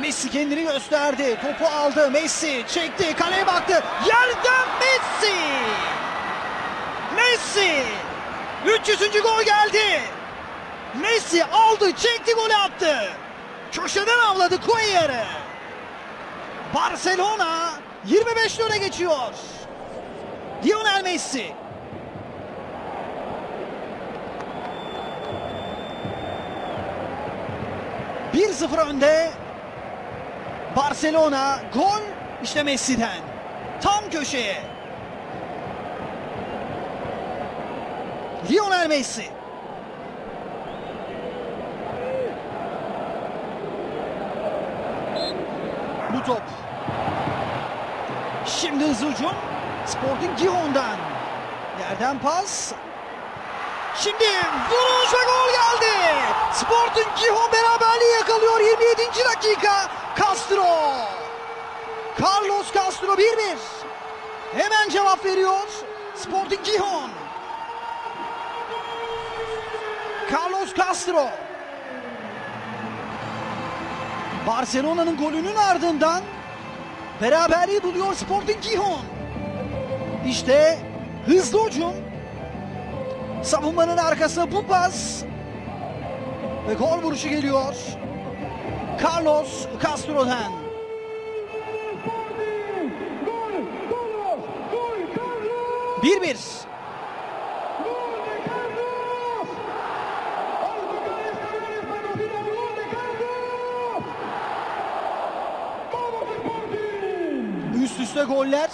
Messi kendini gösterdi. Topu aldı. Messi çekti. Kaleye baktı. Yerden Messi. Messi. 300. gol geldi. Messi aldı, çekti, golü attı. Köşeden avladı Cuellar'ı. Barcelona 25 öne geçiyor. Lionel Messi. Bir 0 önde. Barcelona gol işte Messi'den. Tam köşeye. Lionel Messi. Bu top. Şimdi hızlı hücum. Sporting Gijon'dan. Yerden pas. Şimdi vuruş ve gol geldi. Sporting Gijon beraberliği yakalıyor 27. dakika. Castro. Carlos Castro 1-1. Hemen cevap veriyor. Sporting Gijon. Carlos Castro. Barcelona'nın golünün ardından beraberliği buluyor Sporting Gijon. İşte hızlı hücum. Savunmanın arkasına bu pas. Ve gol vuruşu geliyor. Carlos Castro'dan. Bir bir. Üst üste goller.